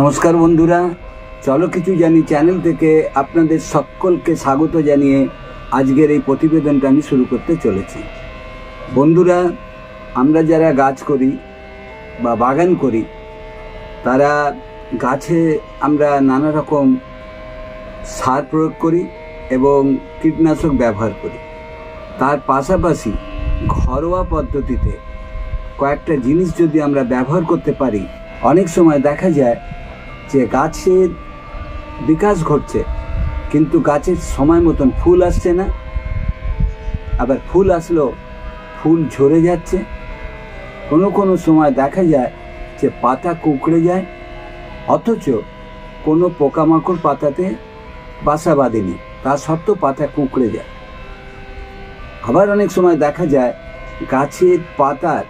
নমস্কার বন্ধুরা। চলো কিছু জানি চ্যানেল থেকে আপনাদের সকলকে স্বাগত জানিয়ে আজকের এই প্রতিবেদনটা আমি শুরু করতে চলেছি। বন্ধুরা, আমরা যারা গাছ করি বা বাগান করি, তারা গাছে আমরা নানা রকম সার প্রয়োগ করি এবং কীটনাশক ব্যবহার করি। তার পাশাপাশি ঘরোয়া পদ্ধতিতে কয়েকটা জিনিস যদি আমরা ব্যবহার করতে পারি, অনেক সময় দেখা যায় যে গাছের বিকাশ ঘটছে, কিন্তু গাছের সময় মতন ফুল আসছে না। আবার ফুল আসলেও ফুল ঝরে যাচ্ছে। কোনো কোনো সময় দেখা যায় যে পাতা কুঁকড়ে যায়, অথচ কোনো পোকামাকড় পাতাতে বাসা বাঁধেনি, তা সত্ত্বেও পাতা কুঁকড়ে যায়। আবার অনেক সময় দেখা যায় গাছের পাতার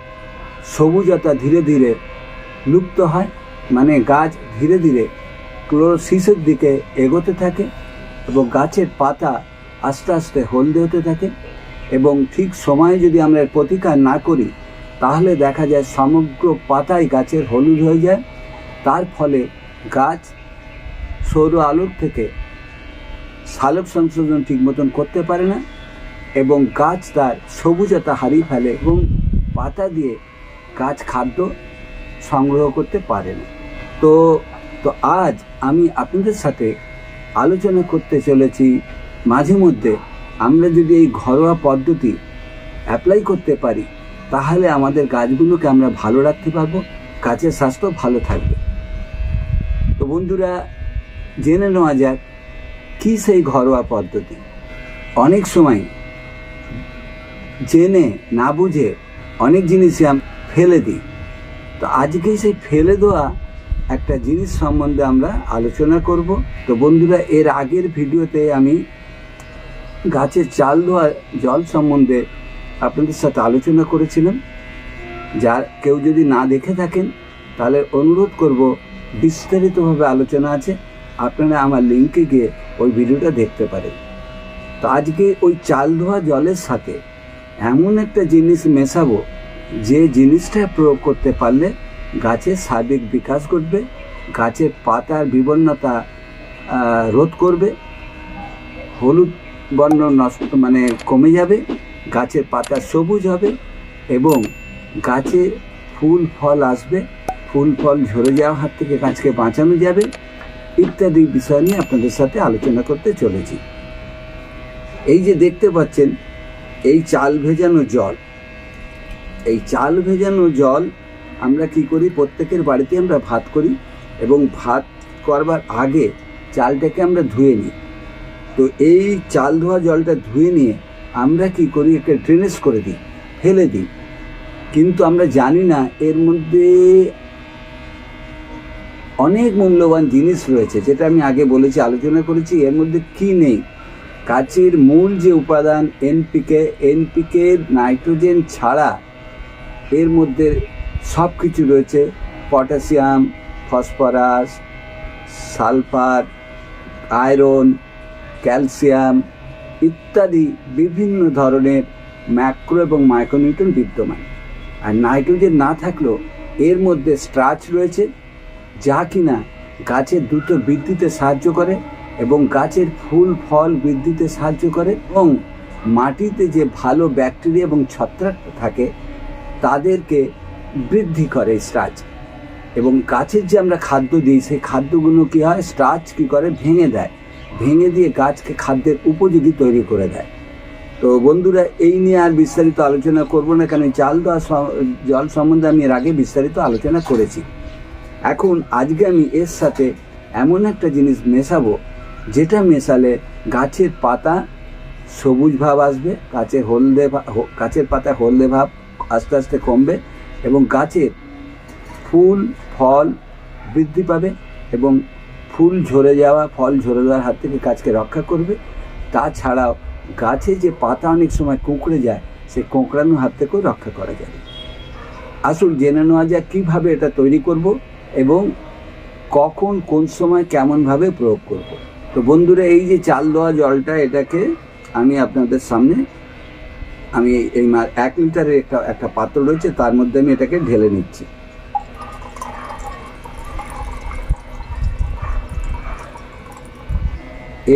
সবুজতা ধীরে ধীরে লুপ্ত হয়। মানে গাছ ধীরে ধীরে ক্লোরোসিসের দিকে এগোতে থাকে এবং গাছের পাতা আস্তে আস্তে হলদে হতে থাকে এবং ঠিক সময়ে যদি আমরা প্রতিকার না করি, তাহলে দেখা যায় সমগ্র পাতাই গাছের হলুদ হয়ে যায়। তার ফলে গাছ সৌর আলোর থেকে সালোক সংশোধন ঠিক মতন করতে পারে না এবং গাছ তার সবুজতা হারিয়ে ফেলে এবং পাতা দিয়ে গাছ খাদ্য সংগ্রহ করতে পারে না। তো তো আজ আমি আপনাদের সাথে আলোচনা করতে চলেছি। মাঝে মধ্যে আমরা যদি এই ঘরোয়া পদ্ধতি অ্যাপ্লাই করতে পারি, তাহলে আমাদের গাছগুলোকে আমরা ভালো রাখতে পারব, গাছের স্বাস্থ্য ভালো থাকবে। তো বন্ধুরা, জেনে নেওয়া যাক কী সেই ঘরোয়া পদ্ধতি। অনেক সময় জেনে না বুঝে অনেক জিনিসই আমি ফেলে দিই। তো আজকে সেই ফেলে দেওয়া একটা জিনিস সম্বন্ধে আমরা আলোচনা করব। তো বন্ধুরা, এর আগের ভিডিওতে আমি গাছের চাল দেওয়া জল সম্বন্ধে আপনাদের সাথে আলোচনা করেছিলাম। যার কেউ যদি না দেখে থাকেন, তাহলে অনুরোধ করব, বিস্তারিতভাবে আলোচনা আছে। আপনারা আমার লিঙ্কে গিয়ে ওই ভিডিওটা দেখতে পারেন। তো আজকে ওই চাল ধোয়া জলের সাথে এমন একটা জিনিস মেশাবো, যে জিনিসটা প্রয়োগ করতে পারলে গাছের সার্বিক বিকাশ ঘটবে গাছের পাতার বিবর্ণতা রোধ করবে, হলুদ বর্ণ নষ্ট মানে কমে যাবে, গাছের পাতা সবুজ হবে এবং গাছে ফুল, ফল আসবে, ফুল, ফল ঝরে যাওয়ার হাত থেকে গাছকে বাঁচানো যাবে ইত্যাদি বিষয় নিয়ে আপনাদের সাথে আলোচনা করতে চলেছি। এই যে দেখতে পাচ্ছেন, এই চাল ভেজানো জল, এই চাল ভেজানো জল আমরা কি করি? প্রত্যেকের বাড়িতে আমরা ভাত করি এবং ভাত করবার আগে চালটাকে আমরা ধুয়ে নিই। তো এই চাল ধোয়া জলটা ধুয়ে নিয়ে আমরা কি করি? একে ড্রেনেজ করে দিই, ফেলে দিই। কিন্তু আমরা জানি না, এর মধ্যে অনেক মূল্যবান জিনিস রয়েছে, যেটা আমি আগে বলেছি, আলোচনা করেছি, এর মধ্যে কি নেই? গাছের মূল যে উপাদান এনপিকে এনপিকে নাইট্রোজেন ছাড়া এর মধ্যে সব কিছু রয়েছে। Potassium, phosphorus, sulphur, iron, calcium ইত্যাদি বিভিন্ন ধরনের ম্যাক্রো এবং মাইক্রোনিউট্রন বিদ্যমান। আর নাইট্রোজেন না থাকলেও এর মধ্যে স্ট্রাচ রয়েছে, যা কিনা গাছের দ্রুত বৃদ্ধিতে সাহায্য করে এবং গাছের ফুল, ফল বৃদ্ধিতে সাহায্য করে এবং মাটিতে যে ভালো ব্যাকটেরিয়া এবং ছত্রাক থাকে, তাদেরকে বৃদ্ধি করে স্টার্চ। এবং গাছের যে আমরা খাদ্য দিই, সেই খাদ্যগুলো কী হয়? স্টার্চ কী করে? ভেঙে দেয়। ভেঙে দিয়ে গাছকে খাদ্যের উপযোগী তৈরি করে দেয়। তো বন্ধুরা, এই নিয়ে আর বিস্তারিত আলোচনা করব না এই চাল দেওয়া জল সম্বন্ধে আমি এর আগে বিস্তারিত আলোচনা করেছি। এখন আজকে আমি এর সাথে এমন একটা জিনিস মেশাবো, যেটা মেশালে গাছের পাতা সবুজ ভাব আসবে, গাছের হলদে গাছের পাতা হলদে ভাব আস্তে আস্তে কমবে এবং গাছের ফুল, ফল বৃদ্ধি পাবে এবং ফুল ঝরে যাওয়া, ফল ঝরে যাওয়ার হাত থেকে গাছকে রক্ষা করবে। তাছাড়াও গাছে যে পাতা অনেক সময় কুঁকড়ে যায় সে কোঁকড়ানোর হাত থেকেও রক্ষা করা যাবে। আসুন জেনে নেওয়া যাক কীভাবে এটা তৈরি করব এবং কখন, কোন সময়, কেমনভাবে প্রয়োগ করব। তো বন্ধুরা, এই যে চাল দেওয়া জলটা, এটাকে আমি আপনাদের সামনে আমি এই এক লিটারের একটা একটা পাত্র রয়েছে, তার মধ্যে আমি এটাকে ঢেলে নিচ্ছি।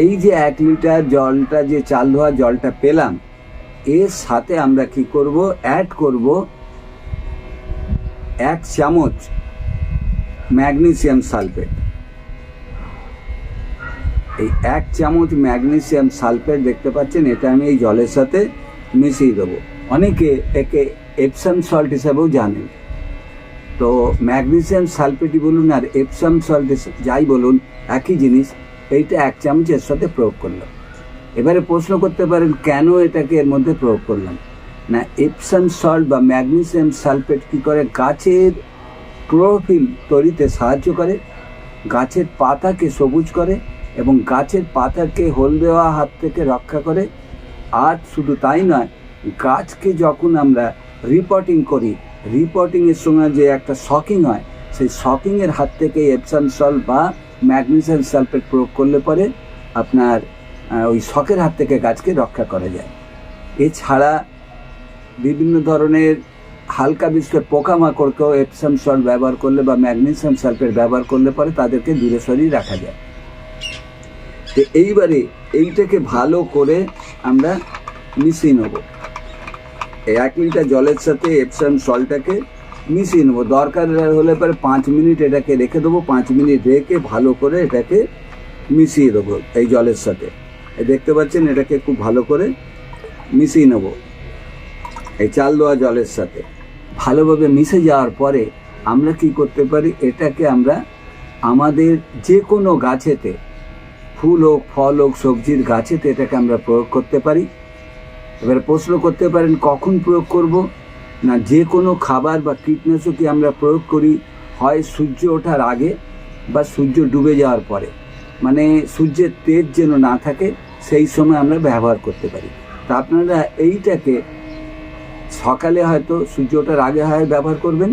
এই যে এক লিটার জলটা, যে চাল ধোয়া জলটা পেলাম, এর সাথে আমরা কি করব? অ্যাড করব এক চামচ ম্যাগনেসিয়াম সালফেট। এই এক চামচ ম্যাগনেসিয়াম সালফেট দেখতে পাচ্ছেন, এটা আমি এই জলের সাথে মিশিয়ে দেবো। অনেকে একে এপসাম সল্ট হিসাবেও জানেন। তো ম্যাগনেসিয়াম সালফেটই বলুন আর এপসাম সল্ট যাই বলুন, একই জিনিস, এইটা এক চামচ এর সাথে প্রয়োগ করলাম। এবারে প্রশ্ন করতে পারেন, কেন এটাকে এর মধ্যে প্রয়োগ করলাম? না এপসাম সল্ট বা ম্যাগনেসিয়াম সালফেট কী করে গাছের ক্লোরোফিল তৈরিতে সাহায্য করে? গাছের পাতাকে সবুজ করে এবং গাছের পাতাকে হলদেওয়া হাত থেকে রক্ষা করে? আর শুধু তাই নয়, গাছকে যখন আমরা রিপোর্টিং করি রিপোর্টিংয়ের সময় যে একটা শকিং হয়, সেই শকিংয়ের হাত থেকে এপসাম সল বা ম্যাগনেসিয়াম সালফেট প্রয়োগ করলে পরে আপনার ওই শখের হাত থেকে গাছকে রক্ষা করা যায়। এছাড়া বিভিন্ন ধরনের হালকা বিস্কুট পোকামাকড়কেও এপসাম সল্ট ব্যবহার করলে বা ম্যাগনেসিয়াম সালফেট ব্যবহার করলে পরে তাদেরকে দূরে সরিয়ে রাখা যায়। তো এইবারে এইটাকে ভালো করে আমরা মিশিয়ে নেব। এই এক লিটার জলের সাথে এপসাম সলটাকে মিশিয়ে নেব। দরকার হলে পরে পাঁচ মিনিট এটাকে রেখে দেবো। পাঁচ মিনিট রেখে ভালো করে এটাকে মিশিয়ে দেবো এই জলের সাথে। দেখতে পাচ্ছেন এটাকে খুব ভালো করে মিশিয়ে নেব এই চাল দেওয়া জলের সাথে। ভালোভাবে মিশে যাওয়ার পরে আমরা কি করতে পারি? এটাকে আমরা আমাদের যে কোনো গাছেতে ফুল হোক ফল হোক সবজির গাছেতে এটাকে আমরা প্রয়োগ করতে পারি। এবারে প্রশ্ন করতে পারেন, কখন প্রয়োগ করব? না যে কোনো খাবার বা কীটনাশকই আমরা প্রয়োগ করি, হয় সূর্য ওঠার আগে বা সূর্য ডুবে যাওয়ার পরে। মানে সূর্যের তেজ যেন না থাকে, সেই সময় আমরা ব্যবহার করতে পারি। তা আপনারা এইটাকে সকালে হয়তো সূর্য ওঠার আগে হয় ব্যবহার করবেন,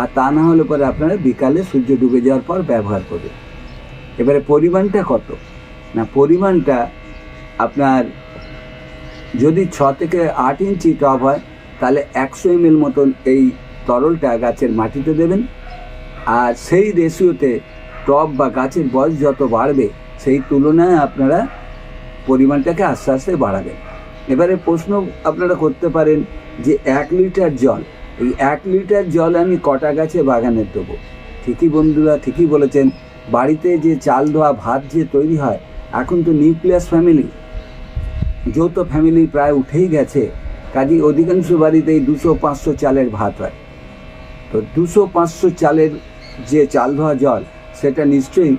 আর তা না হলে পরে আপনারা বিকালে সূর্য ডুবে যাওয়ার পর ব্যবহার করবেন। এবারে পরিমাণটা কত? না, পরিমাণটা আপনার যদি ছ থেকে আট ইঞ্চি টব হয়, তাহলে একশো এম মতন এই তরলটা গাছের মাটিতে দেবেন। আর সেই রেশিওতে টব বা গাছের বয়স যত বাড়বে, সেই তুলনায় আপনারা পরিমাণটাকে আস্তে আস্তে বাড়াবেন। এবারে প্রশ্ন আপনারা করতে পারেন যে এক লিটার জল, এই এক লিটার জল আমি কটা গাছে বাগানে দেবো? ঠিকই বন্ধুরা ঠিকই বলেছেন, বাড়িতে যে চাল ধোয়া, ভাত যে তৈরি হয় এখন তো নিউক্লিয়াস ফ্যামিলি যৌথ ফ্যামিলি প্রায় উঠেই গেছে কাজেই অধিকাংশ বাড়িতেই দুশো পাঁচশো চালের ভাত হয়। তো দুশো পাঁচশো চালের যে চাল ধোয়া জল, সেটা নিশ্চয়ই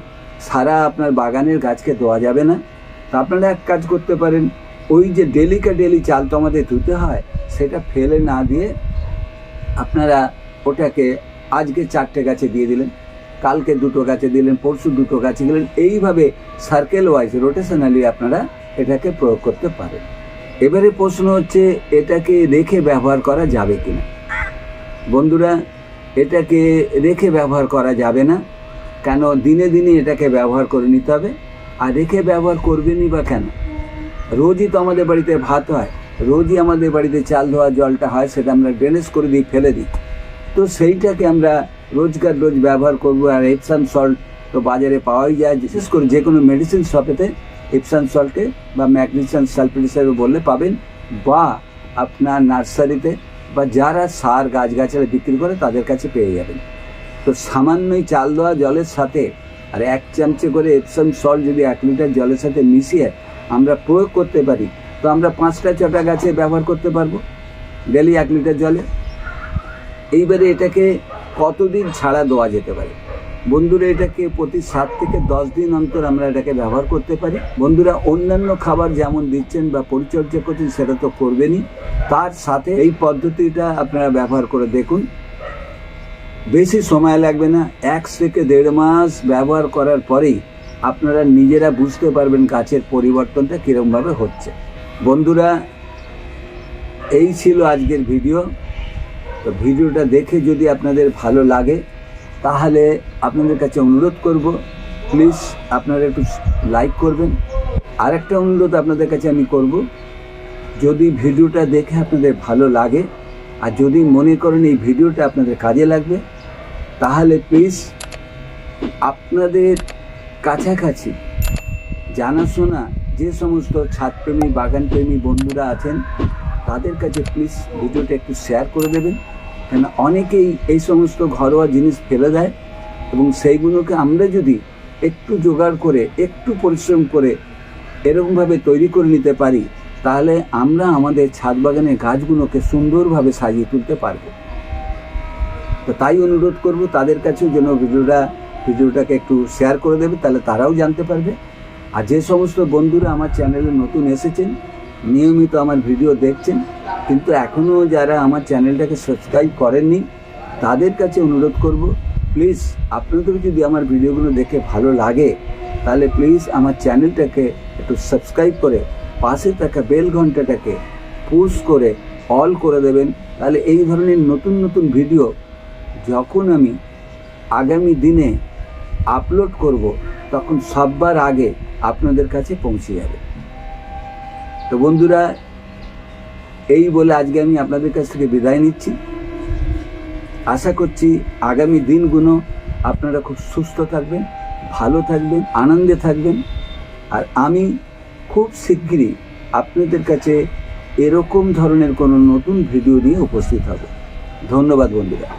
সারা আপনার বাগানের গাছকে দেওয়া যাবে না। তা আপনারা এক কাজ করতে পারেন, ওই যে ডেলিকা ডেলি চাল তো আমাদের ধুতে হয়, সেটা ফেলে না দিয়ে আপনারা ওটাকে আজকে চারটে গাছে দিয়ে দিলেন। কালকে দুটো গাছে দিলেন, পরশু দুটো গাছে দিলেন। এইভাবে সার্কেল ওয়াইজ রোটেশনালি আপনারা এটাকে প্রয়োগ করতে পারেন। এবারে প্রশ্ন হচ্ছে, এটাকে রেখে ব্যবহার করা যাবে কি না বন্ধুরা, এটাকে রেখে ব্যবহার করা যাবে না। কেন? দিনে দিনে এটাকে ব্যবহার করে নিতে হবে। আর রেখে ব্যবহার করবেনই বা কেন? রোজই তো আমাদের বাড়িতে ভাত হয়। রোজই আমাদের বাড়িতে চাল ধোয়া জলটা হয়, সেটা আমরা ড্রেনেজ করে দিই ফেলে দিই। তো সেইটাকে আমরা রোজকার রোজ ব্যবহার করব আর এপসাম সল্ট তো বাজারে পাওয়াই যায়। বিশেষ করে যে কোনো মেডিসিন শপেতে এপসাম সল্টকে বা ম্যাগনেসিয়াম সালফেট হিসাবে বললে পাবেন। বা আপনার নার্সারিতে বা যারা সার গাছগাছালি বিক্রি করে তাদের কাছে পেয়ে যাবেন। তো সামান্যই চাল দেওয়া জলের সাথে আর এক চামচে করে এপসাম সল্ট যদি এক লিটার জলের সাথে মিশিয়ে আমরা প্রয়োগ করতে পারি, তো আমরা পাঁচটা ছটা গাছে ব্যবহার করতে পারব। ডেলি এক লিটার জলে। এইবারে এটাকে কতদিন ছাড়া দেওয়া যেতে পারে? বন্ধুরা, এটাকে প্রতি সাত থেকে দশ দিন অন্তর আমরা এটাকে ব্যবহার করতে পারি। বন্ধুরা, অন্যান্য খাবার যেমন দিচ্ছেন বা পরিচর্যা করছেন, সেটা তো করবেনই। তার সাথে এই পদ্ধতিটা আপনারা ব্যবহার করে দেখুন। বেশি সময় লাগবে না, এক থেকে দেড় মাস ব্যবহার করার পরেই আপনারা নিজেরা বুঝতে পারবেন গাছের পরিবর্তনটা কীরকমভাবে হচ্ছে। বন্ধুরা, এই ছিল আজকের ভিডিও। তো ভিডিওটা দেখে যদি আপনাদের ভালো লাগে, তাহলে আপনাদের কাছে অনুরোধ করব প্লিজ আপনারা একটু লাইক করবেন। আরেকটা অনুরোধ আপনাদের কাছে আমি করব, যদি ভিডিওটা দেখে আপনাদের ভালো লাগে, আর যদি মনে করেন এই ভিডিওটা আপনাদের কাজে লাগবে, তাহলে প্লিজ আপনাদের কাছাকাছি জানাশোনা যে সমস্ত ছাদপ্রেমী বাগানপ্রেমী বন্ধুরা আছেন তাদের কাছে প্লিজ ভিডিওটা একটু শেয়ার করে দেবেন। কেন অনেকেই এই সমস্ত ঘরোয়া জিনিস ফেলে দেয় এবং সেইগুলোকে আমরা যদি একটু জোগাড় করে, একটু পরিশ্রম করে এরকমভাবে তৈরি করে নিতে পারি, তাহলে আমরা আমাদের ছাদ বাগানের গাছগুলোকে সুন্দরভাবে সাজিয়ে তুলতে পারব। তো তাই অনুরোধ করব, তাদের কাছেও যেন ভিডিওটা, ভিডিওটাকে একটু শেয়ার করে দেবে, তাহলে তারাও জানতে পারবে। আর যে সমস্ত বন্ধুরা আমার চ্যানেলে নতুন এসেছেন নিয়মিত আমার ভিডিও দেখছেন, কিন্তু এখনও যারা আমার চ্যানেলটাকে সাবস্ক্রাইব করেননি, তাদের কাছে অনুরোধ করব প্লিজ আপনাদের যদি আমার ভিডিওগুলো দেখে ভালো লাগে, তাহলে প্লিজ আমার চ্যানেলটাকে একটু সাবস্ক্রাইব করে, পাশে থাকা বেল ঘন্টাটাকে পুশ করে অল করে দেবেন। তাহলে এই ধরনের নতুন নতুন ভিডিও যখন আমি আগামী দিনে আপলোড করব, তখন সববার আগে আপনাদের কাছে পৌঁছে যাবে। তো বন্ধুরা, এই বলে আজকে আমি আপনাদের কাছ থেকে বিদায় নিচ্ছি। আশা করছি আগামী দিনগুলো আপনারা খুব সুস্থ থাকবেন, ভালো থাকবেন, আনন্দে থাকবেন। আর আমি খুব শিগগিরই আপনাদের কাছে এরকম ধরনের কোনো নতুন ভিডিও নিয়ে উপস্থিত হব। ধন্যবাদ বন্ধুরা।